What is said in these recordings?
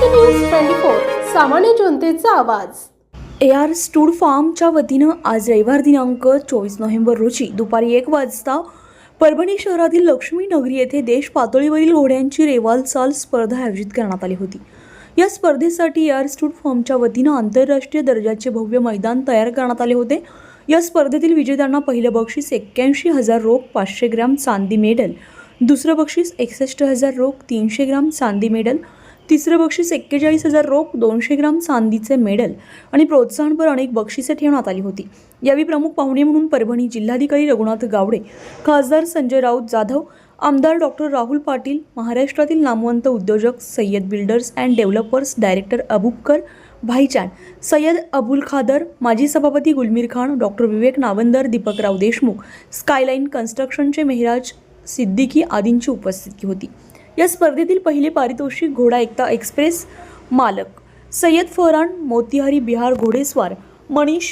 स्वदेशी news twenty four सामान्य जनतेचा आवाज. ए आर स्टूड फार्मच्या वतीनं आज रविवार दिनांक चोवीस नोव्हेंबर रोजी दुपारी एक वाजता परभणी शहरातील लक्ष्मी नगरी येथे देश पातळीवरील घोड्यांची रेवाल चाल स्पर्धा आयोजित करण्यात आली होती. या स्पर्धेसाठी ए आर स्टूड फार्मच्या वतीनं आंतरराष्ट्रीय दर्जाचे भव्य मैदान तयार करण्यात आले होते. या स्पर्धेतील विजेत्यांना पहिलं बक्षीस एक्क्याऐंशी हजार रोख पाचशे ग्रॅम चांदी मेडल दुसरं बक्षीस एकसष्ट हजार रोख तीनशे ग्रॅम चांदी मेडल तिसरं बक्षीस एक्केचाळीस हजार रोख दोनशे ग्राम चांदीचे मेडल आणि प्रोत्साहनपर अनेक बक्षिसे ठेवण्यात आली होती. यावेळी प्रमुख पाहुणे म्हणून परभणी जिल्हाधिकारी रघुनाथ गावडे खासदार संजय राऊत जाधव आमदार डॉक्टर राहुल पाटील महाराष्ट्रातील नामवंत उद्योजक Sayyad builders and developers director Abubakar Bhaijan Sayyad Abul Khadar माजी सभापती गुलमीर खान डॉक्टर विवेक नावंदर दीपकराव देशमुख स्कायलाईन कन्स्ट्रक्शनचे मेहराज सिद्दीकी आदींची उपस्थिती होती. या स्पर्धेतील पहिले पारितोषिक घोडा एकता एक्सप्रेस मालक सय्यद फरहान मोतिहारी बिहार घोडेस्वार मनीष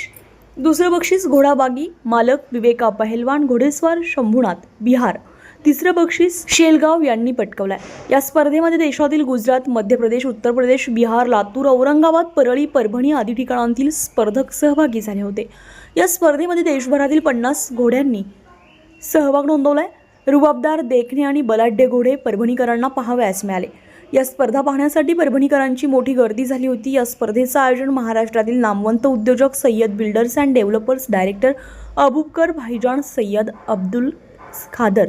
दुसरं बक्षीस घोडाबागी मालक विवेका पहलवान घोडेस्वार शंभूनाथ बिहार. तिसरं बक्षीस शेलगाव यांनी पटकवलंय. या स्पर्धेमध्ये देशातील गुजरात मध्य प्रदेश उत्तर प्रदेश बिहार लातूर औरंगाबाद परळी परभणी आदी ठिकाणांतील स्पर्धक सहभागी झाले होते. या स्पर्धेमध्ये देशभरातील पन्नास घोड्यांनी सहभाग नोंदवलाय. रुबाबदार देखणे आणि बलाढ्य घोडे परभणीकरांना पाहावयास मिळाले. या स्पर्धा पाहण्यासाठी परभणीकरांची मोठी गर्दी झाली होती. या स्पर्धेचं आयोजन महाराष्ट्रातील नामवंत उद्योजक Sayyad builders and developers director Abubakar Bhaijan Sayyad Abdul खादर.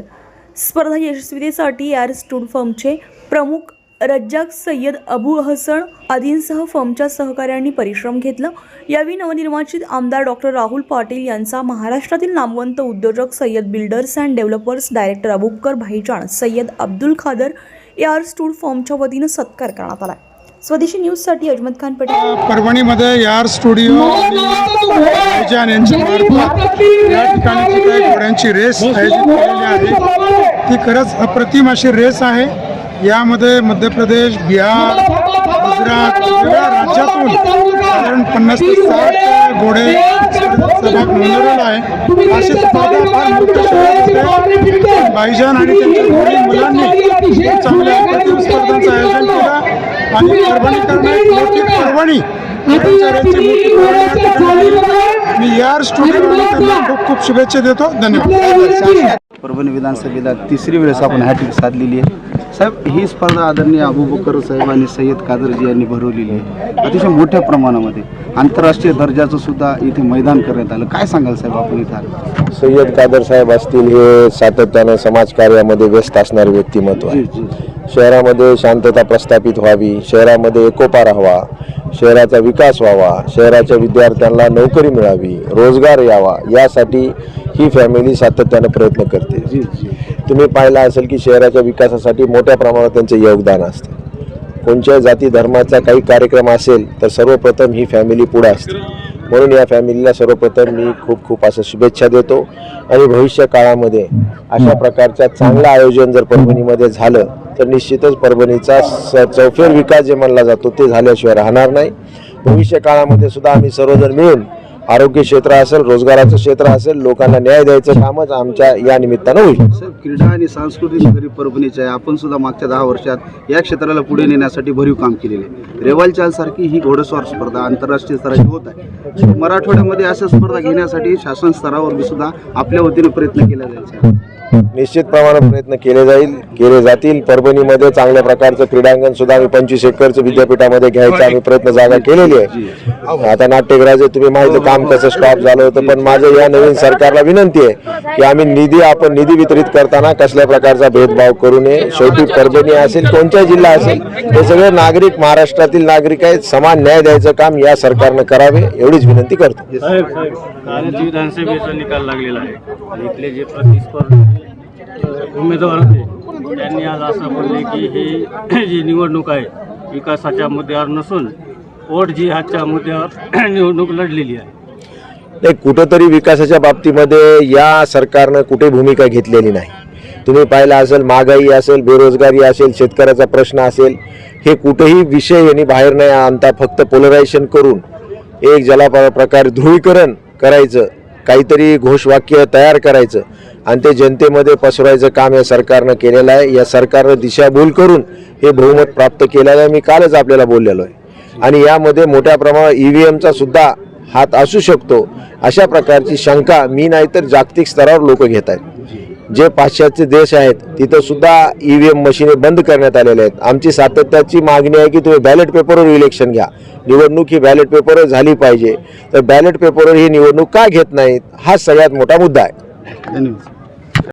स्पर्धा यशस्वीतेसाठी एअर स्टूड फर्मचे प्रमुख रज्जाक सय्यद अबू हसन आदींसह फर्मच्या सहकाऱ्यांनी परिश्रम घेतला. यावेळी नवनिर्वाचित आमदार डॉक्टर राहुल पाटील यांचा महाराष्ट्रातील नामवंत उद्योजक Sayyad builders and developers director Abubakar Bhaijan Sayyad Abdul Khadar AR stood फर्मच्या वतीनं सत्कार करण्यात आला. स्वदेशी न्यूजसाठी अजमत खान पटेल. परभणीमध्ये यार स्टुडिओ आणि या ठिकाणी रेस आयोजित केलेली आहे. ती खरंच अप्रतिम अशी रेस आहे. यामध्ये मध्य प्रदेश बिहार गुजरात वेगवेगळ्या राज्यातून साधारण पन्नास ते साठ घोडे सभाग सहभाग नोंदवलेला आहे अशी स्पर्धा फार मोठ्या शहरामध्ये भाईजान आणि त्यांच्या घोडी मुलांनी चांगल्या अप्रतिम स्पर्धांचं आयोजन केलं. आणि परभणी घोड्यांच्या मोठी परभणी मी यार स्टुडिओ खूप खूप शुभेच्छा देतो. धन्यवाद. परभणी विधानसभेला तिसरी वेळेस आपण हॅट्रिक साधलेली आहे. साहेब ही स्पर्धा आदरणीय अबुबकर साहेब आणि सय्यद कादरजी यांनी भरवलेली आहे. अतिशय मोठ्या प्रमाणामध्ये. आंतरराष्ट्रीय दर्जाचं सुद्धा इथे मैदान करण्यात आलं. काय सांगाल साहेब आपण इथं आलं? सय्यद कादर साहेब असतील हे सातत्यानं समाजकार्यामध्ये व्यस्त असणारे व्यक्तिमत्व आहे. शहरामध्ये शांतता प्रस्थापित व्हावी शहरामध्ये एकोपा राहावा शहराचा विकास व्हावा शहराच्या विद्यार्थ्यांना नोकरी मिळावी रोजगार यावा यासाठी ही फॅमिली सातत्यानं प्रयत्न करते. तुम्ही पाहिला असेल की शहराच्या विकासासाठी मोठ्या प्रमाणात त्यांचं योगदान असतं. कोणत्याही जाती धर्माचा काही कार्यक्रम असेल तर सर्वप्रथम ही फॅमिली पुढे असते. म्हणून या फॅमिलीला सर्वप्रथम मी खूप खूप असं शुभेच्छा देतो. आणि भविष्य काळामध्ये अशा प्रकारचं चांगलं आयोजन जर परभणीमध्ये झालं तर निश्चितच परभणीचा स चौफेर विकास जे म्हणला जातो ते झाल्याशिवाय राहणार नाही. भविष्य काळामध्ये सुद्धा आम्ही सर्वजण मिळून आरोग्य क्षेत्र असेल रोजगाराचं क्षेत्र असेल लोकांना न्याय द्यायचं कामच आमच्या या निमित्तानं होईल. साहेब क्रीडा आणि सांस्कृतिक नगरी परभणीच आहे आपण सुद्धा मागच्या दहा वर्षात या क्षेत्राला पुढे नेण्यासाठी भरीव काम केलेले आहे. रेवाल चालसारखी ही घोडेस्वार स्पर्धा आंतरराष्ट्रीय स्तराची होत आहे. मराठवाड्यामध्ये अशा स्पर्धा घेण्यासाठी शासन स्तरावर सुद्धा आपल्या वतीने प्रयत्न केला जाईल निश्चित प्रमाणात प्रयत्न केले जाईल केले जातील. परभणीमध्ये चांगल्या प्रकारचं क्रीडांगण सुद्धा आम्ही पंचवीस एकरचं विद्यापीठामध्ये घ्यायचा आम्ही प्रयत्न जागा केलेली आहे. आता नाट्यगृहाचे तुम्ही माहिती काम कसं स्टॉप झालं होतं पण माझं या नवीन सरकारला विनंती आहे की आम्ही निधी आपण निधी वितरित करताना कसल्या प्रकारचा भेदभाव करू नये. शेवटी परभणी असेल कोणत्याही जिल्हा असेल हे सगळे नागरिक महाराष्ट्रातील नागरिक आहेत समान न्याय द्यायचं काम या सरकारनं करावे एवढीच विनंती करतो. विधानसभेचा निकाल लागलेला आहे इथले जे प्रतिस्पर्धी उमेदवार होते. त्यांनी आज असं बोलले की ही जी निवडणूक आहे विकासाच्या मुद्द्यावर नसून वोट जी जिहादच्या मुद्द्यावर निवडणूक लढलेली आहे. नाही कुठंतरी विकासाच्या बाबतीमध्ये या सरकारनं कुठे भूमिका घेतलेली नाही. तुम्ही पाहिलं असेल महागाई असेल बेरोजगारी असेल शेतकऱ्याचा प्रश्न असेल हे कुठेही विषय यांनी बाहेर नाही आणता फक्त पोलरायझेशन करून एक ज्याला प्रकारे ध्रुवीकरण करायचं. काहीतरी घोषवाक्य तयार करायचं आणि ते जनतेमध्ये पसरवायचं काम या सरकारनं केलेलं आहे. या सरकारनं दिशाभूल करून हे बहुमत प्राप्त केलेलं आहे. मी कालच आपल्याला बोललेलो आहे. आणि यामध्ये मोठ्या प्रमाणात ई व्ही एमचा सुद्धा हात असू शकतो. अशा प्रकारची शंका मी नाही तर जागतिक स्तरावर लोक घेत आहेत. जे पाश्चात्य देश आहेत तिथं सुद्धा ई व्ही एम मशीने बंद करण्यात आलेल्या आहेत. आमची सातत्याची मागणी आहे की तुम्ही बॅलेट पेपरवर इलेक्शन घ्या. निवडणूक ही बॅलेट पेपरवर झाली पाहिजे. तर बॅलेट पेपरवर ही निवडणूक का घेत नाहीत हा सगळ्यात मोठा मुद्दा आहे. धन्यवाद.